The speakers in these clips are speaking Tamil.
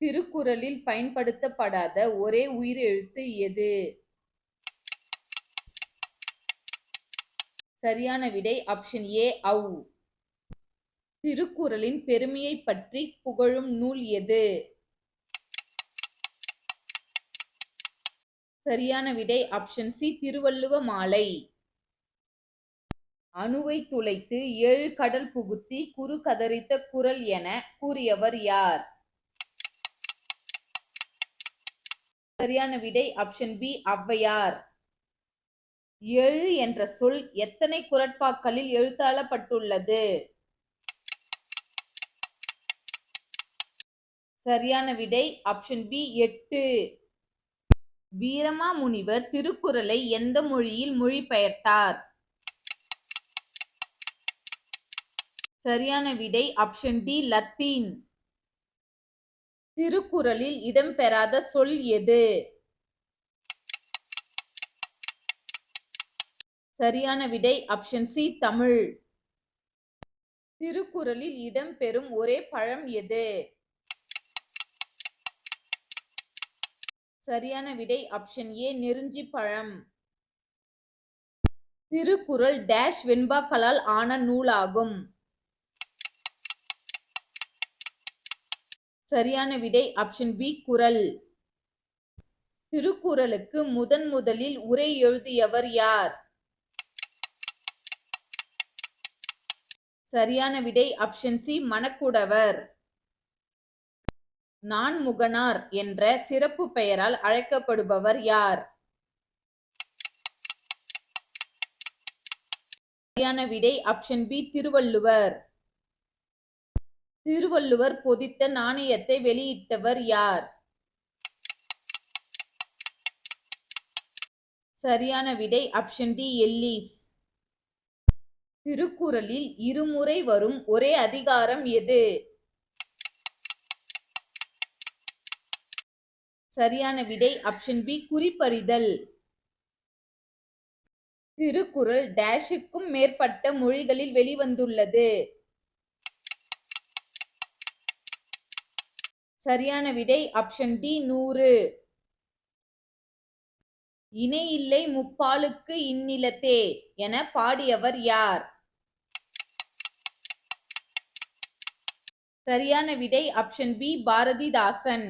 திருக்குறளில் பயன்படுத்தப்படாத ஒரே உயிரெழுத்து எது? சரியான விடை ஆப்ஷன் ஏ ஔ. திருக்குறளின் பெருமையை பற்றி புகழும் நூல் எது? சரியான விடை ஆப்ஷன் சி திருவள்ளுவ மாலை. அணுவை துளைத்து ஏழு கடல் புகுத்தி குறு கதறித்த குறள் என கூறியவர் யார்? சரியான விடை ஆப்ஷன் பி ஔவையார். ஏழு என்ற சொல் எத்தனை குறட்பாக்களில் எழுத்தாளப்பட்டுள்ளது சரியான விடை ஆப்ஷன் பி எட்டு. வீரமா முனிவர் திருக்குறளை எந்த மொழியில் மொழிபெயர்த்தார்? சரியான விடை ஆப்ஷன் டி லத்தீன். திருக்குறளில் இடம்பெறாத சொல் எது? சரியான விடை ஆப்ஷன் சி தமிழ். திருக்குறளில் இடம்பெறும் ஒரே பழம் எது? சரியான விடை ஆப்ஷன் ஏ நெருஞ்சி பழம். திருக்குறள் டேஷ் வெண்பாக்களால் ஆன நூலாகும்? சரியான விடை ஆப்ஷன் பி குரல் திருக்குறளுக்கு முதன் முதலில் உரை எழுதியவர் யார்? சரியான விடை ஆப்ஷன் சி மணக்குடவர். நான்முகனார் என்ற சிறப்பு பெயரால் அழைக்கப்படுபவர் யார்? சரியான விடை ஆப்ஷன் பி திருவள்ளுவர். திருவள்ளுவர் பொதித்த நாணயத்தை வெளியிட்டவர் யார்? சரியான விடை ஆப்ஷன் டி எல்லீஸ். திருக்குறளில் இருமுறை வரும் ஒரே அதிகாரம் எது? சரியான விடை ஆப்ஷன் பி குறிப்பறிதல். திருக்குறள் டேஷுக்கும் மேற்பட்ட மொழிகளில் வெளிவந்துள்ளது? சரியான விடை ஆப்ஷன் டி நூறு. இணையில்லை முப்பாலுக்கு இந்நிலத்தே என பாடியவர் யார்? சரியான விடை ஆப்ஷன் பி பாரதிதாசன்.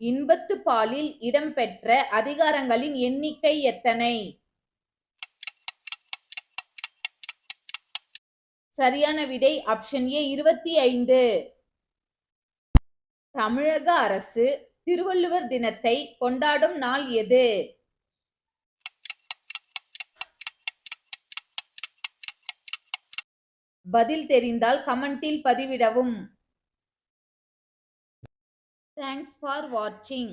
இன்பத்து பாலில் இடம்பெற்ற அதிகாரங்களின் எண்ணிக்கை எத்தனை? சரியான விடை ஆப்ஷன் ஏ இருபத்தி ஐந்து தமிழக அரசு திருவள்ளுவர் தினத்தை கொண்டாடும் நாள் எது? பதில் தெரிந்தால் கமெண்டில் பதிவிடவும். தேங்க்ஸ் ஃபார் வாட்சிங்.